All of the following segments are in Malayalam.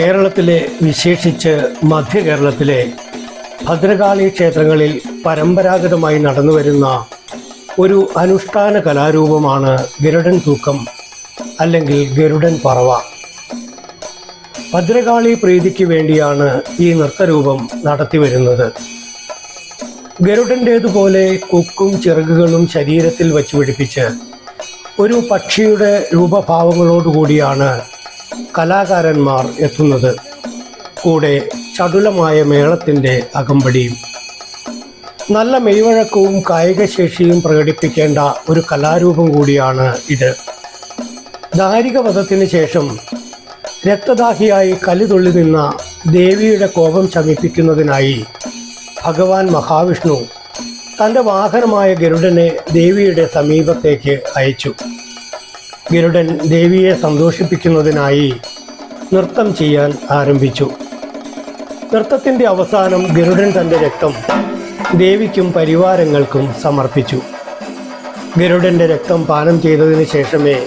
കേരളത്തിലെ വിശേഷിച്ച് മധ്യ കേരളത്തിലെ ഭദ്രകാളി ക്ഷേത്രങ്ങളിൽ പരമ്പരാഗതമായി നടന്നുവരുന്ന ഒരു അനുഷ്ഠാന കലാരൂപമാണ് ഗരുഡൻ തൂക്കം അല്ലെങ്കിൽ ഗരുഡൻ പറവ. ഭദ്രകാളി പ്രീതിക്ക് വേണ്ടിയാണ് ഈ നൃത്തരൂപം നടത്തിവരുന്നത്. ഗരുഡന്റേതുപോലെ കൊക്കും ചിറകുകളും ശരീരത്തിൽ വച്ചു പിടിപ്പിച്ച് ഒരു പക്ഷിയുടെ രൂപഭാവങ്ങളോടുകൂടിയാണ് കലാകാരന്മാർ എത്തുന്നത് കൂടെ ചടുലമായ മേളത്തിന്റെ അകമ്പടിയും നല്ല മെയ്വഴക്കവും കായികശേഷിയും പ്രകടിപ്പിക്കേണ്ട ഒരു കലാരൂപം കൂടിയാണ് ഇത്. ദാരികവധത്തിന് ശേഷം രക്തദാഹിയായി കലിതുള്ളി നിന്ന ദേവിയുടെ കോപം ശമിപ്പിക്കുന്നതിനായി ഭഗവാൻ മഹാവിഷ്ണു തന്റെ വാഹനമായ ഗരുഡനെ ദേവിയുടെ സമീപത്തേക്ക് അയച്ചു. ഗരുഡൻ ദേവിയെ സന്തോഷിപ്പിക്കുന്നതിനായി നൃത്തം ചെയ്യാൻ ആരംഭിച്ചു. നൃത്തത്തിന്റെ അവസാനം ഗരുഡൻ തന്റെ രക്തം ദേവിക്കും പരിവാരങ്ങൾക്കും സമർപ്പിച്ചു. ഗരുഡന്റെ രക്തം പാനം ചെയ്തതിനു ശേഷമേ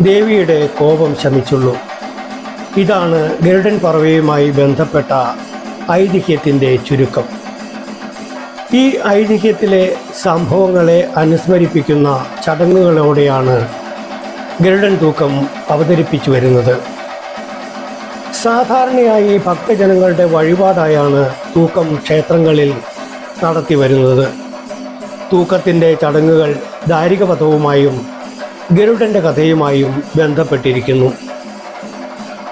ദേവിയുടെ കോപം ശമിച്ചുള്ളൂ. ഇതാണ് ഗരുഡൻ പറവയുമായി ബന്ധപ്പെട്ട ഐതിഹ്യത്തിന്റെ ചുരുക്കം. ഈ ഐതിഹ്യത്തിലെ സംഭവങ്ങളെ അനുസ്മരിപ്പിക്കുന്ന ചടങ്ങുകളോടെയാണ് ഗരുഡൻ തൂക്കം അവതരിപ്പിച്ചു വരുന്നത്. സാധാരണയായി ഭക്തജനങ്ങളുടെ വഴിപാടായാണ് തൂക്കം ക്ഷേത്രങ്ങളിൽ നടത്തി വരുന്നത്. തൂക്കത്തിന്റെ ചടങ്ങുകൾ ദാരികപഥവുമായും ഗരുഡന്റെ കഥയുമായും ബന്ധപ്പെട്ടിരിക്കുന്നു.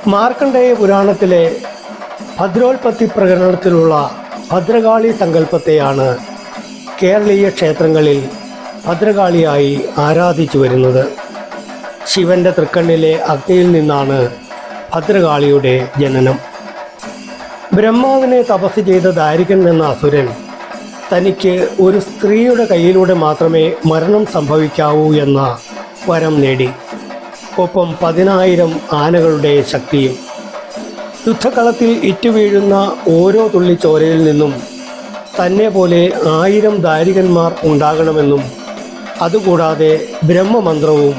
മാർക്കണ്ഡേയ പുരാണത്തിലെ ഭദ്രോൽപത്തി പ്രകടനത്തിലുള്ള ഭദ്രകാളി സങ്കല്പത്തെയാണ് കേരളീയ ക്ഷേത്രങ്ങളിൽ ഭദ്രകാളിയായി ആരാധിച്ചു വരുന്നത്. ശിവന്റെ തൃക്കണ്ണിലെ അഗ്നിയിൽ നിന്നാണ് ഭദ്രകാളിയുടെ ജനനം. ബ്രഹ്മാവിനെ തപസ് ചെയ്ത ദാരികൻ എന്ന അസുരൻ തനിക്ക് ഒരു സ്ത്രീയുടെ കയ്യിലൂടെ മാത്രമേ മരണം സംഭവിക്കാവൂ എന്ന വരം നേടി. ഒപ്പം പതിനായിരം ആനകളുടെ ശക്തിയും യുദ്ധകളത്തിൽ ഇറ്റുവീഴുന്ന ഓരോ തുള്ളി ചോരയിൽ നിന്നും തന്നെ പോലെ ആയിരം ദാരികന്മാർ ഉണ്ടാകണമെന്നും അതുകൂടാതെ ബ്രഹ്മമന്ത്രവും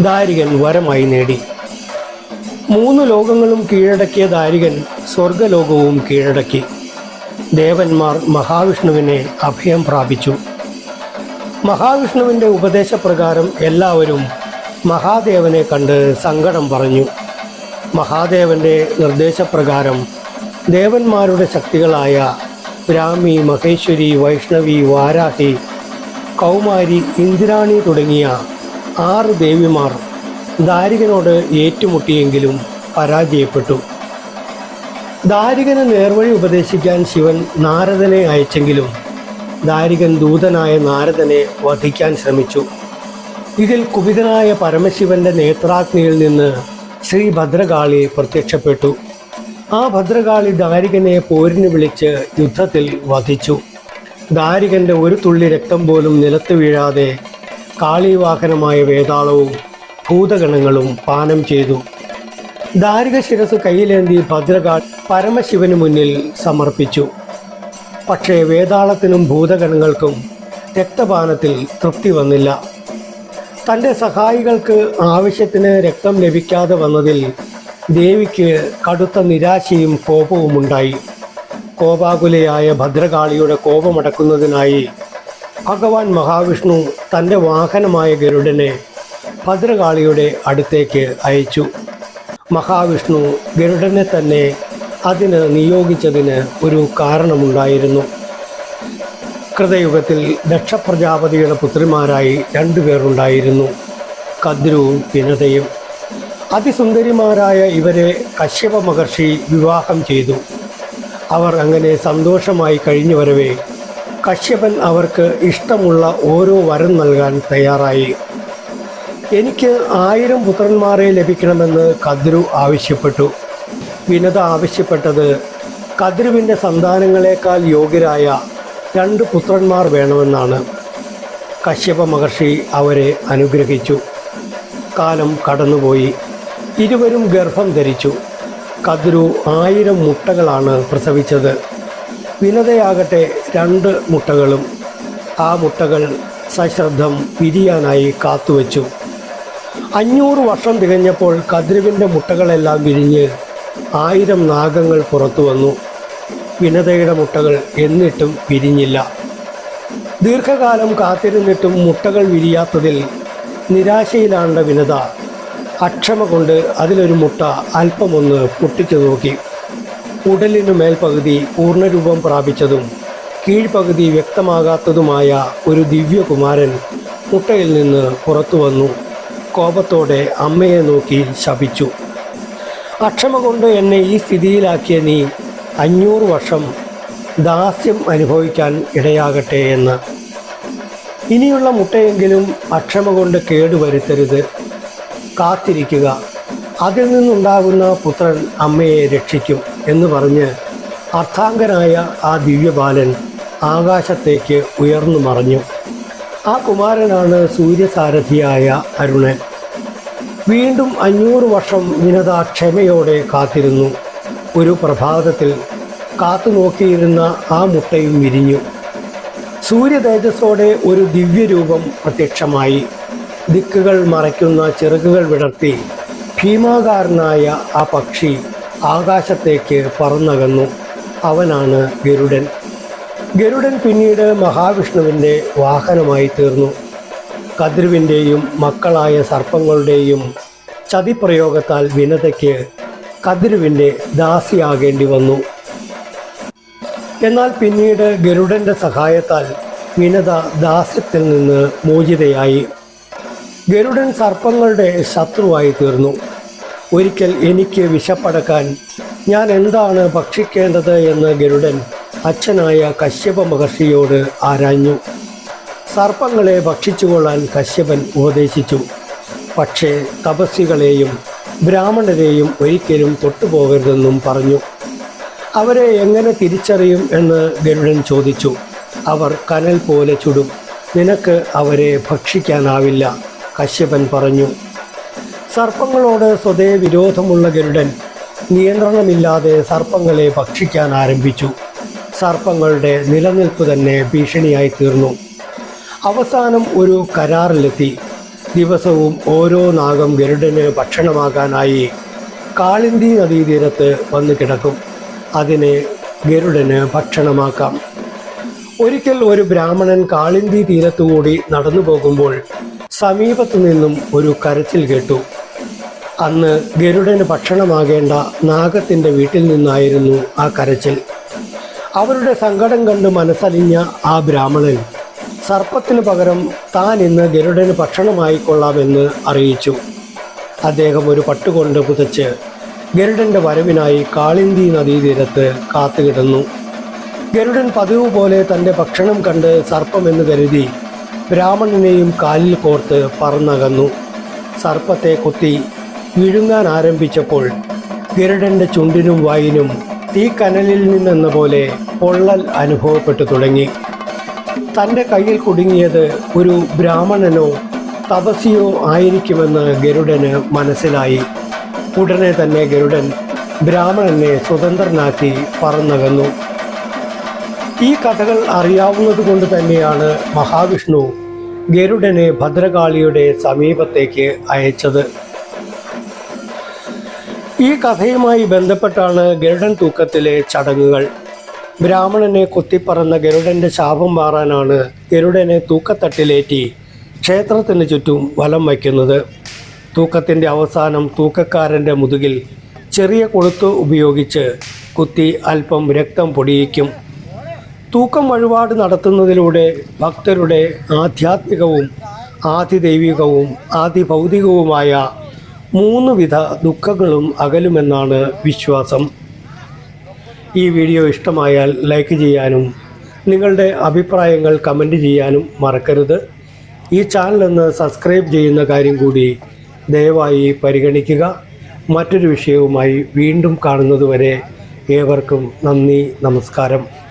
ദാരികൻ വരമായി നേടി. മൂന്ന് ലോകങ്ങളും കീഴടക്കിയ ദാരികൻ സ്വർഗലോകവും കീഴടക്കി. ദേവന്മാർ മഹാവിഷ്ണുവിനെ അഭയം പ്രാപിച്ചു. മഹാവിഷ്ണുവിന്റെ ഉപദേശപ്രകാരം എല്ലാവരും മഹാദേവനെ കണ്ട് സങ്കടം പറഞ്ഞു. മഹാദേവന്റെ നിർദ്ദേശപ്രകാരം ദേവന്മാരുടെ ശക്തികളായ ബ്രാഹ്മി മഹേശ്വരി വൈഷ്ണവി വാരാഹി കൗമാരി ഇന്ദ്രാണി തുടങ്ങിയ ആറ് ദേവിമാർ ദാരികനോട് ഏറ്റുമുട്ടിയെങ്കിലും പരാജയപ്പെട്ടു. ദാരികന് നേർവഴി ഉപദേശിക്കാൻ ശിവൻ നാരദനെ അയച്ചെങ്കിലും ദാരികൻ ദൂതനായ നാരദനെ വധിക്കാൻ ശ്രമിച്ചു. ഇതിൽ കുപിതനായ പരമശിവന്റെ നേത്രാഗ്നിയിൽ നിന്ന് ശ്രീ ഭദ്രകാളി പ്രത്യക്ഷപ്പെട്ടു. ആ ഭദ്രകാളി ദാരികനെ പോരിന് വിളിച്ച് യുദ്ധത്തിൽ വധിച്ചു. ദാരികന്റെ ഒരു തുള്ളി രക്തം പോലും നിലത്ത് വീഴാതെ കാളിവാഹനമായ വേതാളവും ഭൂതഗണങ്ങളും പാനം ചെയ്തു. ദാരിക ശിരസ് കയ്യിലേന്തി ഭദ്രകാൾ പരമശിവന് മുന്നിൽ സമർപ്പിച്ചു. പക്ഷേ വേതാളത്തിനും ഭൂതഗണങ്ങൾക്കും രക്തപാനത്തിൽ തൃപ്തി വന്നില്ല. തന്റെ സഹായികൾക്ക് ആവശ്യത്തിന് രക്തം ലഭിക്കാതെ വന്നതിൽ ദേവിക്ക് കടുത്ത നിരാശയും കോപവും ഉണ്ടായി കോപാകുലയായ ഭദ്രകാളിയുടെ കോപമടക്കുന്നതിനായി ഭഗവാൻ മഹാവിഷ്ണു തന്റെ വാഹനമായ ഗരുഡനെ ഭദ്രകാളിയുടെ അടുത്തേക്ക് അയച്ചു. മഹാവിഷ്ണു ഗരുഡനെ തന്നെ അതിന് നിയോഗിച്ചതിന് ഒരു കാരണമുണ്ടായിരുന്നു. കൃതയുഗത്തിൽ ദക്ഷപ്രജാപതിയുടെ പുത്രിമാരായി രണ്ടുപേരുണ്ടായിരുന്നു കദ്രുവും വിനതയും അതിസുന്ദരിമാരായ ഇവരെ കശ്യപ മഹർഷി വിവാഹം ചെയ്തു. അവർ അങ്ങനെ സന്തോഷമായി കഴിഞ്ഞു വരവേ കശ്യപൻ അവർക്ക് ഇഷ്ടമുള്ള ഓരോ വരം നൽകാൻ തയ്യാറായി. എനിക്ക് ആയിരം പുത്രന്മാരെ ലഭിക്കണമെന്ന് കദ്രു ആവശ്യപ്പെട്ടു. വിനത ആവശ്യപ്പെട്ടത് കദ്രുവിന്റെ സന്താനങ്ങളെക്കാൾ യോഗ്യരായ രണ്ട് പുത്രന്മാർ വേണമെന്നാണ്. കശ്യപ മഹർഷി അവരെ അനുഗ്രഹിച്ചു. കാലം കടന്നുപോയി. ഇരുവരും ഗർഭം ധരിച്ചു. കദ്രു ആയിരം മുട്ടകളാണ് പ്രസവിച്ചത്. വിനതയാകട്ടെ രണ്ട് മുട്ടകളും ആ മുട്ടകൾ സശ്രദ്ധം വിരിയാനായി കാത്തുവച്ചു. അഞ്ഞൂറ് വർഷം തികഞ്ഞപ്പോൾ കദ്രുവിന്റെ മുട്ടകളെല്ലാം വിരിഞ്ഞ് ആയിരം നാഗങ്ങൾ പുറത്തു വന്നു. വിനതയുടെ മുട്ടകൾ എന്നിട്ടും വിരിഞ്ഞില്ല. ദീർഘകാലം കാത്തിരുന്നിട്ടും മുട്ടകൾ വിരിയാത്തതിൽ നിരാശയിലാണ്ട വിനത അക്ഷമ കൊണ്ട് അതിലൊരു മുട്ട അല്പമൊന്ന് പൊട്ടിച്ചു നോക്കി. ഉടലിനു മേൽപകുതി പൂർണരൂപം പ്രാപിച്ചതും കീഴ്പകുതി വ്യക്തമാകാത്തതുമായ ഒരു ദിവ്യകുമാരൻ മുട്ടയിൽ നിന്ന് പുറത്തു വന്നു. കോപത്തോടെ അമ്മയെ നോക്കി ശപിച്ചു. അക്ഷമ കൊണ്ട് എന്നെ ഈ സ്ഥിതിയിലാക്കിയ നീ അഞ്ഞൂറ് വർഷം ദാസ്യം അനുഭവിക്കാൻ ഇടയാകട്ടെ എന്ന്. ഇനിയുള്ള മുട്ടയെങ്കിലും അക്ഷമ കൊണ്ട് കേടുവരുത്തരുത്. കാത്തിരിക്കുക. അതിൽ നിന്നുണ്ടാകുന്ന പുത്രൻ അമ്മയെ രക്ഷിക്കും എന്ന് പറഞ്ഞ് അർത്ഥാങ്കനായ ആ ദിവ്യബാലൻ ആകാശത്തേക്ക് ഉയർന്നു മറഞ്ഞു. ആ കുമാരനാണ് സൂര്യസാരഥിയായ അരുണൻ. വീണ്ടും അഞ്ഞൂറ് വർഷം വിനത ക്ഷമയോടെ കാത്തിരുന്നു. ഒരു പ്രഭാതത്തിൽ കാത്തു നോക്കിയിരുന്ന ആ മുട്ടയും വിരിഞ്ഞു. സൂര്യതേജസ്സോടെ ഒരു ദിവ്യരൂപം പ്രത്യക്ഷമായി. ദിക്കുകൾ മറയ്ക്കുന്ന ചിറകുകൾ വിടർത്തി. ഭീമാകാരനായ ആ പക്ഷി ആകാശത്തേക്ക് പറന്നകന്നു. അവനാണ് ഗരുഡൻ. ഗരുഡൻ പിന്നീട് മഹാവിഷ്ണുവിന്റെ വാഹനമായി തീർന്നു. കതിരുവിന്റെയും മക്കളായ സർപ്പങ്ങളുടെയും ചതിപ്രയോഗത്താൽ വിനതയ്ക്ക് കതിരുവിന്റെ ദാസിയാകേണ്ടി വന്നു. എന്നാൽ പിന്നീട് ഗരുഡന്റെ സഹായത്താൽ വിനത ദാസ്യത്തിൽ നിന്ന് മോചിതയായി. ഗരുഡൻ സർപ്പങ്ങളുടെ ശത്രുവായി തീർന്നു. ഒരിക്കൽ എനിക്ക് വിശപ്പടക്കാൻ ഞാൻ എന്താണ് ഭക്ഷിക്കേണ്ടത് എന്ന് ഗരുഡൻ അച്ഛനായ കശ്യപ മഹർഷിയോട് ആരാഞ്ഞു. സർപ്പങ്ങളെ ഭക്ഷിച്ചുകൊള്ളാൻ കശ്യപൻ ഉപദേശിച്ചു. പക്ഷേ തപസ്സികളെയും ബ്രാഹ്മണരെയും ഒരിക്കലും തൊട്ടുപോകരുതെന്നും പറഞ്ഞു. അവരെ എങ്ങനെ തിരിച്ചറിയും എന്ന് ഗരുഡൻ ചോദിച്ചു. അവർ കനൽ പോലെ ചുടും. നിനക്ക് അവരെ ഭക്ഷിക്കാനാവില്ല കശ്യപൻ പറഞ്ഞു. സർപ്പങ്ങളോട് സ്വതേ വിരോധമുള്ള ഗരുഡൻ നിയന്ത്രണമില്ലാതെ സർപ്പങ്ങളെ ഭക്ഷിക്കാൻ ആരംഭിച്ചു. സർപ്പങ്ങളുടെ നിലനിൽപ്പ് തന്നെ ഭീഷണിയായി തീർന്നു. അവസാനം ഒരു കരാറിലെത്തി. ദിവസവും ഓരോ നാഗം ഗരുഡന് ഭക്ഷണമാകാനായി കാളിന്തി നദീതീരത്ത് വന്നു കിടക്കും. അതിനെ ഗരുഡന് ഭക്ഷണമാക്കാം. ഒരിക്കൽ ഒരു ബ്രാഹ്മണൻ കാളിന്തി തീരത്തുകൂടി നടന്നു പോകുമ്പോൾ സമീപത്തു നിന്നും ഒരു കരച്ചിൽ കേട്ടു. അന്ന് ഗരുഡന് ഭക്ഷണമാകേണ്ട നാഗത്തിന്റെ വീട്ടിൽ നിന്നായിരുന്നു ആ കരച്ചിൽ. അവരുടെ സങ്കടം കണ്ട് മനസ്സലിഞ്ഞ ആ ബ്രാഹ്മണൻ സർപ്പത്തിന് പകരം താൻ ഇന്ന് ഗരുഡന് ഭക്ഷണമായിക്കൊള്ളാമെന്ന് അറിയിച്ചു. അദ്ദേഹം ഒരു പട്ടുകൊണ്ട് പുതച്ച് ഗരുഡന്റെ വരവിനായി കാളിന്തി നദീതീരത്ത് കാത്തുകിടന്നു. ഗരുഡൻ പതിവ് പോലെ തന്റെ ഭക്ഷണം കണ്ട് സർപ്പമെന്ന് കരുതി ബ്രാഹ്മണനെയും കാലിൽ കോർത്ത് പറന്നകന്നു. സർപ്പത്തെ കുത്തി വിഴുങ്ങാൻ ആരംഭിച്ചപ്പോൾ ഗരുഡന്റെ ചുണ്ടിനും വായിനും തീക്കനലിൽ നിന്നെന്ന പോലെ പൊള്ളൽ അനുഭവപ്പെട്ടു തുടങ്ങി. തന്റെ കയ്യിൽ കുടുങ്ങിയത് ഒരു ബ്രാഹ്മണനോ തപസിയോ ആയിരിക്കുമെന്ന് ഗരുഡന് മനസ്സിലായി. ഉടനെ തന്നെ ഗരുഡൻ ബ്രാഹ്മണനെ സ്വതന്ത്രനാക്കി പറന്നകന്നു. ഈ കഥകൾ അറിയാവുന്നത് കൊണ്ട് തന്നെയാണ് മഹാവിഷ്ണു ഗരുഡനെ ഭദ്രകാളിയുടെ സമീപത്തേക്ക് അയച്ചത്. ഈ കഥയുമായി ബന്ധപ്പെട്ടാണ് ഗരുഡൻ തൂക്കത്തിലെ ചടങ്ങുകൾ. ബ്രാഹ്മണനെ കുത്തിപ്പറന്ന ഗരുഡന്റെ ശാപം മാറാനാണ് ഗരുഡനെ തൂക്കത്തട്ടിലേറ്റി ക്ഷേത്രത്തിന് ചുറ്റും വലം വയ്ക്കുന്നത്. തൂക്കത്തിന്റെ അവസാനം തൂക്കക്കാരന്റെ മുതുകിൽ ചെറിയ കൊളുത്ത് ഉപയോഗിച്ച് കുത്തി അല്പം രക്തം പൊടിയിക്കും. തൂക്കം വഴിപാട് നടത്തുന്നതിലൂടെ ഭക്തരുടെ ആധ്യാത്മികവും ആതിദൈവികവും ആദിഭൗതികവുമായ മൂന്ന് വിധ ദുഃഖങ്ങളും അകലുമെന്നാണ് വിശ്വാസം. ഈ വീഡിയോ ഇഷ്ടമായാൽ ലൈക്ക് ചെയ്യാനും നിങ്ങളുടെ അഭിപ്രായങ്ങൾ കമന്റ് ചെയ്യാനും മറക്കരുത്. ഈ ചാനലൊന്ന് സബ്സ്ക്രൈബ് ചെയ്യുന്ന കാര്യം കൂടി ദയവായി പരിഗണിക്കുക. മറ്റൊരു വിഷയവുമായി വീണ്ടും കാണുന്നതുവരെ ഏവർക്കും നന്ദി നമസ്കാരം.